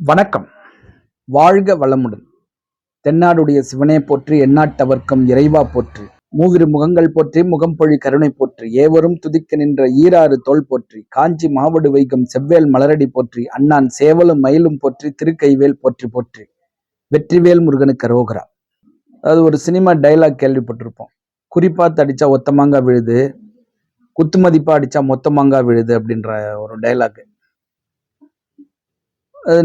வணக்கம். வாழ்க வளமுடன். தென்னாடுடைய சிவனே போற்றி எந்நாட்டவர்க்கம் இறைவா போற்றி. மூவிரு முகங்கள் போற்றி முகம் பொழி கருணை போற்றி. ஏவரும் துதிக்க நின்ற ஈராறு தோள் போற்றி. காஞ்சி மாவடு வைகம் செவ்வேல் மலரடி போற்றி. அண்ணான் சேவலும் மயிலும் போற்றி திருக்கைவேல் போற்றி போற்றி. வெற்றிவேல் முருகனுக்கு ரோகரா அதாவது ஒரு சினிமா டைலாக் கேள்விப்பட்டிருப்போம். குறிப்பா அடிச்சா ஒத்த மாங்காய் விழுது குத்து மதிப்பா அடிச்சா மொத்த மாங்காய் விழுது அப்படின்ற ஒரு டைலாக்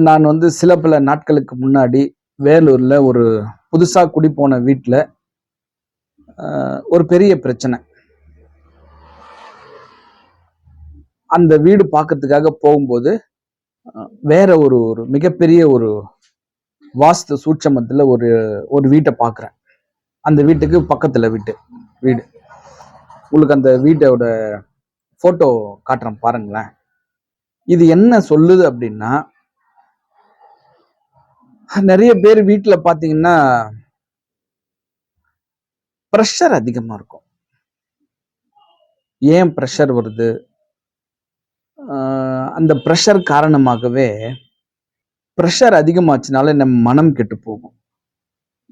நான் வந்து சில பல நாட்களுக்கு முன்னாடி வேலூரில் ஒரு புதுசாக குடி போன வீட்டில் ஒரு பெரிய பிரச்சனை. அந்த வீடு பார்க்கறதுக்காக போகும்போது வேற ஒரு ஒரு மிகப்பெரிய ஒரு வாஸ்து சூட்சமத்தில் ஒரு ஒரு வீட்டை பார்க்குறேன் அந்த வீட்டுக்கு பக்கத்தில் வீட்டு வீடு. உங்களுக்கு அந்த வீட்டோட ஃபோட்டோ காட்டுறேன் பாருங்களேன். இது என்ன சொல்லுது அப்படின்னா நிறைய பேர் வீட்டில் பார்த்தீங்கன்னா ப்ரெஷர் அதிகமாக இருக்கும். ஏன் ப்ரெஷர் வருது? அந்த ப்ரெஷர் காரணமாகவே ப்ரெஷர் அதிகமாச்சுனால நம்ம மனம் கெட்டு போகும்.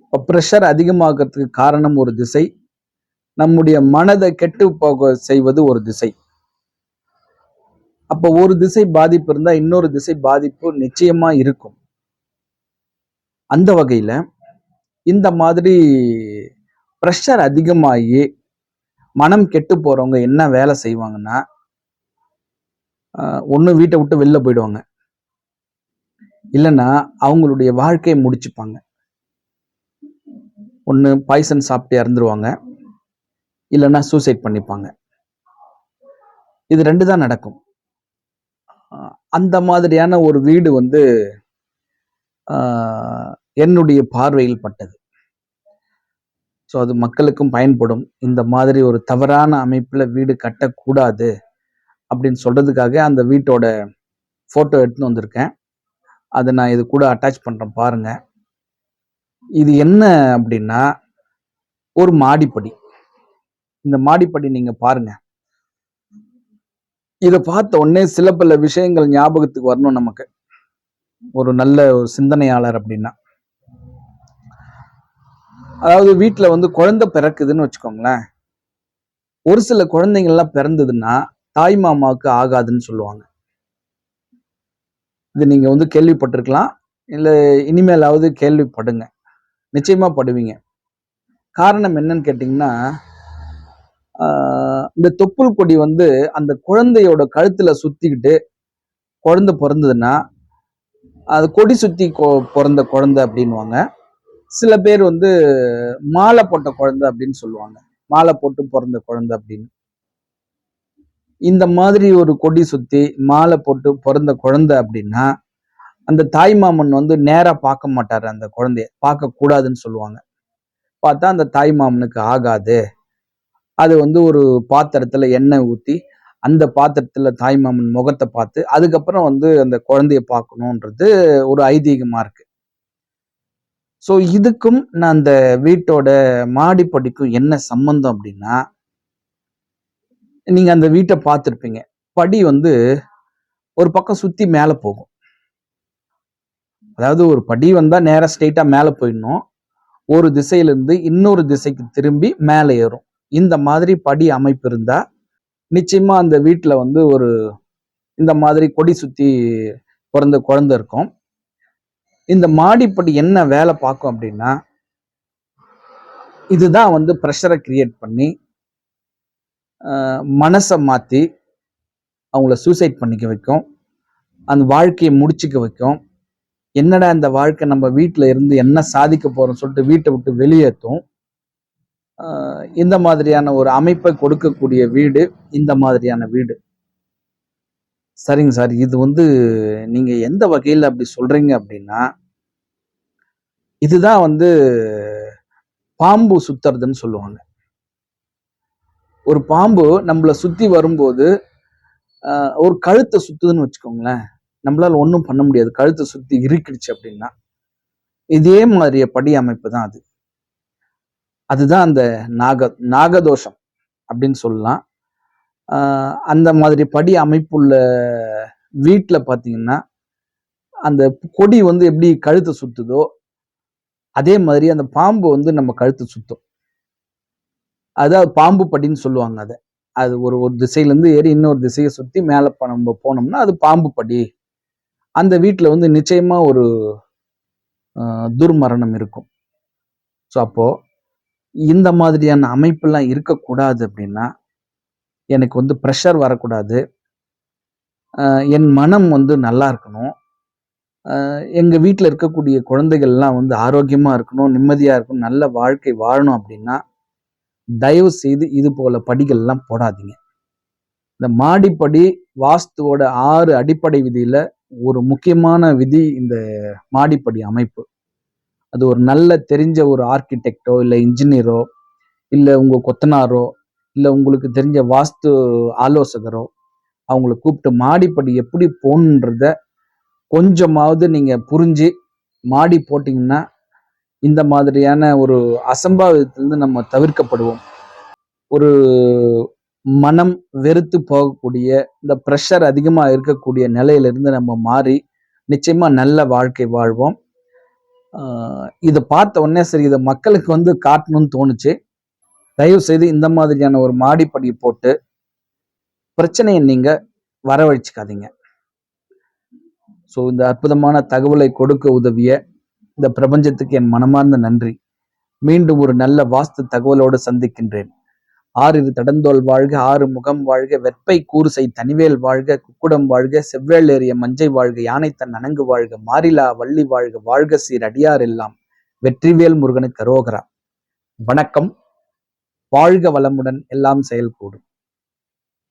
இப்போ ப்ரெஷர் அதிகமாகிறதுக்கு காரணம் ஒரு திசை. நம்முடைய மனதை கெட்டு போக செய்வது ஒரு திசை. அப்போ ஒரு திசை பாதிப்பு இருந்தால் இன்னொரு திசை பாதிப்பு நிச்சயமாக இருக்கும். அந்த வகையில் இந்த மாதிரி ப்ரெஷர் அதிகமாகி மனம் கெட்டு போகிறவங்க என்ன வேலை செய்வாங்கன்னா ஒன்று வீட்டை விட்டு வெளில போயிடுவாங்க. இல்லைன்னா அவங்களுடைய வாழ்க்கையை முடிச்சுப்பாங்க. ஒன்று பாய்சன் சாப்பிட்டு இறந்துருவாங்க. இல்லைன்னா சூசைட் பண்ணிப்பாங்க. இது ரெண்டு தான் நடக்கும். அந்த மாதிரியான ஒரு வீடு வந்து என்னுடைய பார்வையில் பட்டது. ஸோ அது மக்களுக்கும் பயன்படும். இந்த மாதிரி ஒரு தவறான அமைப்பில் வீடு கட்டக்கூடாது அப்படின்னு சொல்கிறதுக்காக அந்த வீட்டோட ஃபோட்டோ எடுத்துன்னு வந்திருக்கேன். அதை நான் இது கூட அட்டாச் பண்ணுறேன் பாருங்கள் இது என்ன அப்படின்னா ஒரு மாடிப்படி. இந்த மாடிப்படி நீங்கள் பாருங்கள் இதை பார்த்த உடனே சில பல விஷயங்கள் ஞாபகத்துக்கு வரணும் நமக்கு. ஒரு நல்ல ஒரு சிந்தனையாளர் அப்படின்னா. அதாவது வீட்டில் வந்து குழந்தை பிறக்குதுன்னு வச்சுக்கோங்களேன். ஒரு சில குழந்தைங்கள்லாம் பிறந்ததுன்னா தாய் மாமாவுக்கு ஆகாதுன்னு சொல்லுவாங்க. இது நீங்க வந்து கேள்விப்பட்டிருக்கலாம். இல்லை இனிமேலாவது கேள்விப்படுங்க. நிச்சயமா படுவீங்க. காரணம் என்னன்னு கேட்டிங்கன்னா இந்த தொப்புள் கொடி வந்து அந்த குழந்தையோட கழுத்தில் சுற்றிக்கிட்டு குழந்தை பிறந்ததுன்னா அது கொடி சுற்றி கொ- பிறந்த குழந்தை அப்படின்வாங்க சில பேர் வந்து மாலை போட்ட குழந்தை அப்படின்னு சொல்லுவாங்க. மாலை போட்டு பிறந்த குழந்தை அப்படின்னு. இந்த மாதிரி ஒரு கொடி சுத்தி மாலை போட்டு பிறந்த குழந்தை அப்படின்னா அந்த தாய் மாமன் வந்து நேராக பார்க்க மாட்டார் அந்த குழந்தைய. பார்க்க கூடாதுன்னு சொல்லுவாங்க. பார்த்தா அந்த தாய் மாமனுக்கு ஆகாது. அது வந்து ஒரு பாத்திரத்துல எண்ணெய் ஊற்றி அந்த பாத்திரத்துல தாய் மாமன் முகத்தை பார்த்து அதுக்கப்புறம் வந்து அந்த குழந்தைய பார்க்கணுன்றது ஒரு ஐதீகமாக இருக்கு. ஸோ இதுக்கும் நான் அந்த வீட்டோட மாடிப்படிக்கும் என்ன சம்பந்தம் அப்படின்னா நீங்கள் அந்த வீட்டை பார்த்துருப்பீங்க. படி வந்து ஒரு பக்கம் சுற்றி மேலே போகும். அதாவது ஒரு படி வந்தால் நேராக ஸ்ட்ரெயிட்டாக மேலே போயிடணும். ஒரு திசையிலேருந்து இன்னொரு திசைக்கு திரும்பி மேலே ஏறும். இந்த மாதிரி படி அமைப்பு இருந்தால் நிச்சயமாக அந்த வீட்டில் வந்து ஒரு இந்த மாதிரி கொடி சுற்றி பிறந்த குழந்தை இருக்கும். இந்த மாடிப்படி என்ன வேலை பார்க்கும் அப்படின்னா இதுதான் வந்து ப்ரெஷரை கிரியேட் பண்ணி மனசை மாற்றி அவங்கள சூசைட் பண்ணிக்க வைக்கும் அந்த வாழ்க்கையை முடிச்சுக்க வைக்கும். என்னடா இந்த வாழ்க்கை நம்ம வீட்டில் இருந்து என்ன சாதிக்க போகிறோம் சொல்லிட்டு வீட்டை விட்டு வெளியேற்றும் இந்த மாதிரியான ஒரு அமைப்பை கொடுக்கக்கூடிய வீடு இந்த மாதிரியான வீடு. சரிங்க சார் இது வந்து நீங்கள் எந்த வகையில் அப்படி சொல்கிறீங்க அப்படின்னா இதுதான் வந்து பாம்பு சுத்துறதுன்னு சொல்லுவாங்க. ஒரு பாம்பு நம்மளை சுத்தி வரும்போது ஒரு கழுத்தை சுத்துதுன்னு வச்சுக்கோங்களேன். நம்மளால ஒன்றும் பண்ண முடியாது. கழுத்தை சுத்தி இருக்கிடுச்சு அப்படின்னா இதே மாதிரிய படி அமைப்பு தான் அது. அதுதான் அந்த நாக நாகதோஷம் அப்படின்னு சொல்லலாம். அந்த மாதிரி படி அமைப்புள்ள வீட்டில் பார்த்தீங்கன்னா அந்த கொடி வந்து எப்படி கழுத்தை சுத்துதோ அதே மாதிரி அந்த பாம்பு வந்து நம்ம கழுத்து சுத்தும். அதாவது பாம்பு படின்னு சொல்லுவாங்க அதை. அது ஒரு ஒரு திசையிலேருந்து ஏறி இன்னொரு திசையை சுற்றி மேலே நம்ம போனோம்னா அது பாம்பு படி. அந்த வீட்டில் வந்து நிச்சயமாக ஒரு துர்மரணம் இருக்கும். ஸோ அப்போது இந்த மாதிரியான அமைப்பெல்லாம் இருக்கக்கூடாது அப்படின்னா எனக்கு வந்து ப்ரெஷர் வரக்கூடாது. என் மனம் வந்து நல்லா இருக்கணும். எங்கள் வீட்டில் இருக்கக்கூடிய குழந்தைகள்லாம் வந்து ஆரோக்கியமாக இருக்கணும் நிம்மதியாக இருக்கணும் நல்ல வாழ்க்கை வாழணும் அப்படின்னா தயவு செய்து இது போல படிகள்லாம் போடாதீங்க. இந்த மாடிப்படி வாஸ்துவோட ஆறு அடிப்படை விதியில ஒரு முக்கியமான விதி இந்த மாடிப்படி அமைப்பு. அது ஒரு நல்ல தெரிஞ்ச ஒரு ஆர்கிடெக்டோ இல்லை இன்ஜினியரோ இல்லை உங்கள் கொத்தனாரோ இல்லை உங்களுக்கு தெரிஞ்ச வாஸ்து ஆலோசகரோ அவங்கள கூப்பிட்டு மாடிப்படி எப்படி போகணுன்றத கொஞ்சமாவது நீங்கள் புரிஞ்சு மாடி போட்டிங்கன்னா இந்த மாதிரியான ஒரு அசம்பாவிதத்திலிருந்து நம்ம தவிர்க்கப்படுவோம். ஒரு மனம் வெறுத்து போகக்கூடிய இந்த ப்ரெஷர் அதிகமாக இருக்கக்கூடிய நிலையிலிருந்து நம்ம மாறி நிச்சயமாக நல்ல வாழ்க்கை வாழ்வோம். இதை பார்த்த உடனே சரி இதை மக்களுக்கு வந்து காட்டணும்னு தோணுச்சு. தயவு செய்து இந்த மாதிரியான ஒரு மாடிப்படி போட்டு பிரச்சனையை நீங்கள் வரவழைச்சிக்காதீங்க. ஸோ இந்த அற்புதமான தகவலை கொடுக்க உதவிய இந்த பிரபஞ்சத்துக்கு என் மனமார்ந்த நன்றி. மீண்டும் ஒரு நல்ல வாஸ்து தகவலோடு சந்திக்கின்றேன். ஆறிரு தடந்தோல் வாழ்க ஆறு முகம் வாழ்க வெப்பை கூறுசை தனிவேல் வாழ்க குக்குடம் வாழ்க செவ்வேல் ஏறிய மஞ்சை வாழ்க யானைத்தன் அணங்கு வாழ்க மாரிலா வள்ளி வாழ்க வாழ்க சீர் அடியார் எல்லாம் வெற்றிவேல் முருகனுக்கு கரோகரா வணக்கம். வாழ்க வளமுடன் எல்லாம் செயல்கூடும்.